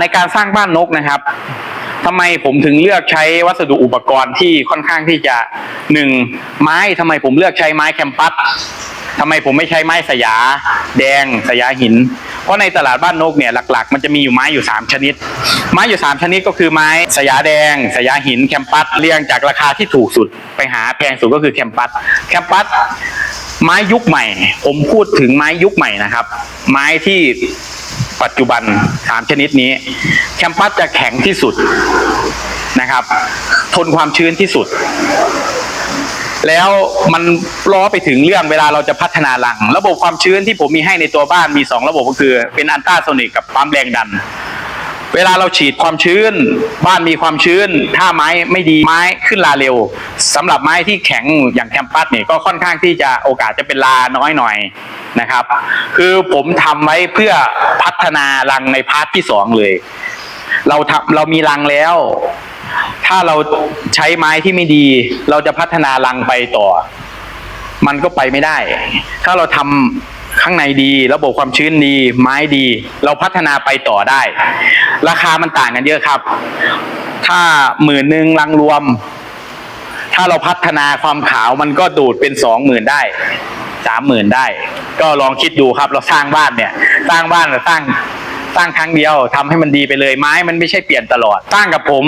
ในการสร้างบ้านนกนะครับทำไมผมถึงเลือกใช้วัสดุอุปกรณ์ที่ค่อนข้างที่จะหนึ่งไม้ทำไมผมเลือกใช้ไม้แคมปัสทำไมผมไม่ใช้ไม้สยา แดงสยาหิน เพราะในตลาดบ้านนกเนี่ยหลัก ๆ มันจะมีอยู่ไม้อยู่ 3 ชนิด ไม้อยู่ 3 ชนิดก็คือไม้สยาแดง สยาหินแคมปัสเรียงจากราคาที่ถูกสุดไปหาแพงสุดก็คือแคมปัสแคมปัสไม้ยุคใหม่ ผมพูดถึงไม้ยุคใหม่นะครับ ไม้ที่ ปัจจุบันสามชนิดนี้ แคมปัสจะแข็งที่สุดนะครับ ทนความชื้นที่สุด แล้วมันล้อไปถึงเรื่องเวลาเราจะพัฒนารัง ระบบความชื้นที่ผมมีให้ในตัวบ้านมีสองระบบก็คือ เป็นอันต้าโซนิกกับปั๊มแรงดัน เวลาเราฉีดความชื้น บ้านมีความชื้น ถ้าไม้ไม่ดีไม้ขึ้นลาเร็วสำหรับไม้ที่แข็งอย่างแคมปัสเนี่ยก็ค่อนข้างที่จะโอกาสจะเป็นลาน้อยหน่อยนะครับ คือผมทำไว้เพื่อ พัฒนารังในพาร์ทที่สองเลย เราทำเรามีรังแล้ว ถ้าเราใช้ไม้ที่ไม่ดี เราจะพัฒนารังไปต่อ มันก็ไปไม่ได้ ถ้าเราทำข้างในดี ระบบความชื้นดี ไม้ดี เราพัฒนาไปต่อได้ ราคามันต่างกันเยอะครับ ถ้าหมื่นหนึ่งรังรวม ถ้าเราพัฒนาความขาวมันก็ดูดเป็นสองหมื่นได้สามหมื่นได้ ก็ลองคิดดูครับ เราสร้างบ้านเนี่ย สร้างบ้านเราสร้างสร้างครั้งเดียวทำให้มันดีไปเลยไม้มันไม่ใช่เปลี่ยนตลอดสร้างกับผม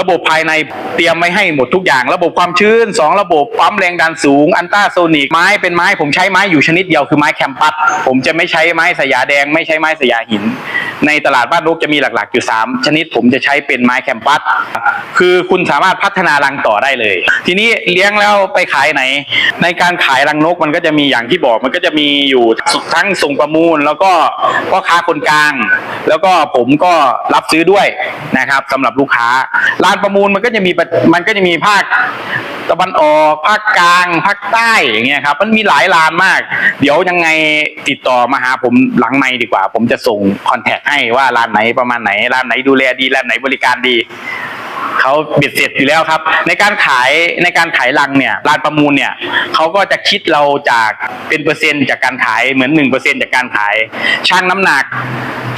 ระบบภายในเตรียมไว้ให้หมดทุกอย่าง ระบบความชื้นสองระบบปั๊มแรงดันสูง อันต้าโซนิกไม้เป็นไม้ผมใช้ไม้อยู่ชนิดเดียวคือไม้แคมปัสผมจะไม่ใช้ไม้สยาแดง ไม่ใช้ไม้สยาหิน ในตลาดบ้านนกจะมีหลักๆอยู่สามชนิดผมจะใช้เป็นไม้แคมปัส คือคุณสามารถพัฒนารังต่อได้เลย ทีนี้เลี้ยงแล้วไปขายไหน ในการขายรังนกมันก็จะมีอย่างที่บอกมันก็จะมีอยู่ทั้งส่งประมูล แล้วก็พ่อค้าคนกลาง แล้วก็ผมก็รับซื้อด้วยนะครับสำหรับลูกค้าร้านประมูลมันก็จะมีมันก็จะมีภาค ตะวันออกภาคกลางภาคใต้อย่างเงี้ยครับ มันมีหลายร้านมาก เดี๋ยวยังไงติดต่อมาหาผมหลังไม่ดีกว่า ผมจะส่งคอนแทคให้ว่าร้านไหนประมาณไหนร้านไหนดูแลดีร้านไหนบริการดีเขาเบ็ดเสร็จอยู่แล้วครับ ในการขายในการขายลังเนี่ยร้านประมูลเนี่ยเขาก็จะคิดเราจากเป็นเปอร์เซ็นต์จากการขายเหมือนหนึ่งเปอร์เซ็นต์จากการขายช่างน้ำหนัก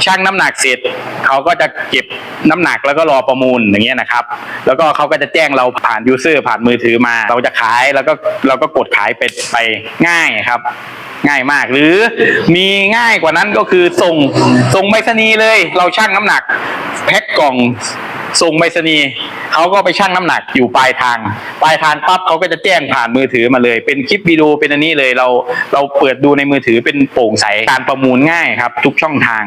ช่างน้ำหนักเสร็จเขาก็จะเก็บน้ำหนักแล้วก็รอประมูลอย่างเงี้ยนะครับ แล้วก็เขาก็จะแจ้งเราผ่านยูเซอร์ผ่านมือถือมา เราจะขายแล้วก็เราก็กดขายไปไปง่ายครับ ง่ายมากหรือมีง่ายกว่านั้นก็คือส่งส่งไปรษณีย์เลย เราชั่งน้ำหนักแพ็คกล่อง ส่งไปรษณีย์เขาก็ไปชั่งน้ำหนักอยู่ปลายทาง ปลายทางปั๊บเขาก็จะแจ้งผ่านมือถือมาเลย เป็นคลิปวิดีโอเป็นอันนี้เลยเราเราเปิดดูในมือถือเป็นโปร่งใสการประมูลง่ายครับ ทุกช่องทาง